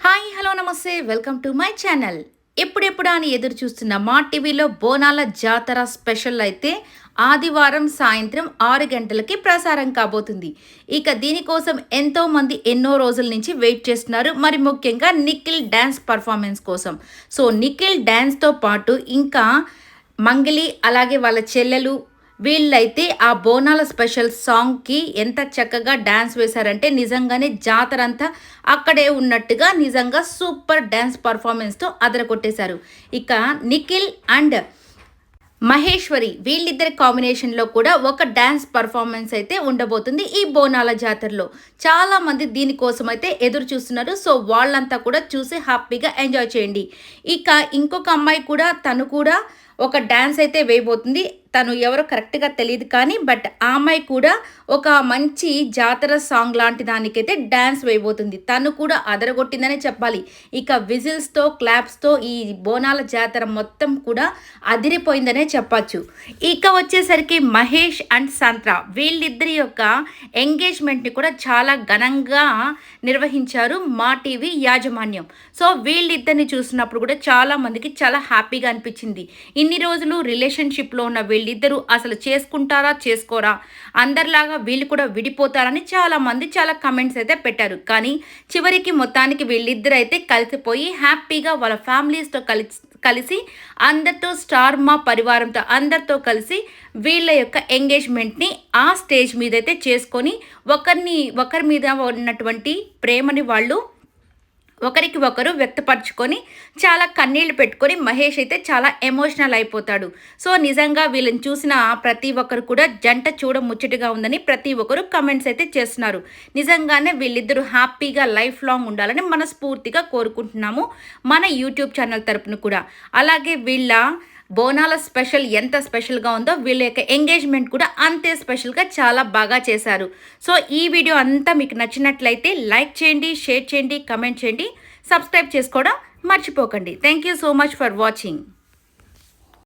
Hi hello నమస్తే. Welcome to my channel. ఎప్పుడెప్పుడు అని ఎదురు చూస్తున్న మా టీవీలో బోనాల జాతర స్పెషల్ అయితే ఆదివారం సాయంత్రం ఆరు గంటలకి ప్రసారం కాబోతుంది. ఇక దీనికోసం ఎంతో మంది ఎన్నో రోజుల నుంచి వెయిట్ చేస్తున్నారు. మరి ముఖ్యంగా నిఖిల్ డ్యాన్స్ పర్ఫార్మెన్స్ కోసం. సో నిఖిల్ డ్యాన్స్తో పాటు ఇంకా మంగలి అలాగే వాళ్ళ చెల్లెలు వీళ్ళైతే ఆ బోనాల స్పెషల్ సాంగ్కి ఎంత చక్కగా డ్యాన్స్ వేశారంటే నిజంగానే జాతర అంతా అక్కడే ఉన్నట్టుగా నిజంగా సూపర్ డ్యాన్స్ పర్ఫార్మెన్స్తో అదరగొట్టేశారు. ఇక నిఖిల్ అండ్ మహేశ్వరి వీళ్ళిద్దరి కాంబినేషన్లో కూడా ఒక డ్యాన్స్ పర్ఫార్మెన్స్ అయితే ఉండబోతుంది ఈ బోనాల జాతరలో. చాలామంది దీనికోసం అయితే ఎదురు చూస్తున్నారు. సో వాళ్ళంతా కూడా చూసి హ్యాపీగా ఎంజాయ్ చేయండి. ఇక ఇంకొక అమ్మాయి కూడా తను కూడా ఒక డ్యాన్స్ అయితే వేయబోతుంది. తను ఎవరో కరెక్ట్గా తెలియదు కానీ బట్ ఆ అమ్మాయి కూడా ఒక మంచి జాతర సాంగ్ లాంటి దానికైతే డ్యాన్స్ వేయబోతుంది. తను కూడా అదరగొట్టిందనే చెప్పాలి. ఇక విజిల్స్తో క్లాప్స్తో ఈ బోనాల జాతర మొత్తం కూడా అదిరిపోయిందనే చెప్పచ్చు. ఇక వచ్చేసరికి మహేష్ అండ్ సంత్ర వీళ్ళిద్దరి యొక్క ఎంగేజ్మెంట్ని కూడా చాలా ఘనంగా నిర్వహించారు మా టీవీ యాజమాన్యం. సో వీళ్ళిద్దరిని చూసినప్పుడు కూడా చాలా మందికి చాలా హ్యాపీగా అనిపించింది. ఇన్ని రోజులు రిలేషన్షిప్లో ఉన్న వీళ్ళు వీళ్ళిద్దరూ అసలు చేసుకుంటారా చేసుకోరా? అందరిలాగా వీళ్ళు కూడా విడిపోతారని చాలా మంది చాలా కమెంట్స్ అయితే పెట్టారు. కానీ చివరికి మొత్తానికి వీళ్ళిద్దరు అయితే కలిసిపోయి హ్యాపీగా వాళ్ళ ఫ్యామిలీస్తో కలిసి కలిసి అందరితో స్టార్ మా పరివారంతో అందరితో కలిసి వీళ్ళ యొక్క ఎంగేజ్మెంట్ని ఆ స్టేజ్ మీద అయితే చేసుకొని ఒకరిని ఒకరి మీద ఉన్నటువంటి ప్రేమని వాళ్ళు ఒకరికి ఒకరు వ్యక్తపరచుకొని చాలా కన్నీళ్ళు పెట్టుకొని మహేష్ అయితే చాలా ఎమోషనల్ అయిపోతాడు. సో నిజంగా వీళ్ళని చూసిన ప్రతి ఒక్కరు కూడా జంట చూడ ముచ్చటగా ఉందని ప్రతి ఒక్కరు కమెంట్స్ అయితే చేస్తున్నారు. నిజంగానే వీళ్ళిద్దరూ హ్యాపీగా లైఫ్ లాంగ్ ఉండాలని మనస్ఫూర్తిగా కోరుకుంటున్నాము మన యూట్యూబ్ ఛానల్ తరపున కూడా. అలాగే వీళ్ళ బోనాల స్పెషల్ ఎంత స్పెషల్గా ఉందో వీళ్ళ యొక్క ఎంగేజ్మెంట్ కూడా అంతే స్పెషల్గా చాలా బాగా చేశారు. సో ఈ వీడియో అంతా మీకు నచ్చినట్లయితే లైక్ చేయండి షేర్ చేయండి కమెంట్ చేయండి సబ్స్క్రైబ్ చేసుకోవడం మర్చిపోకండి. Thank you so much for watching.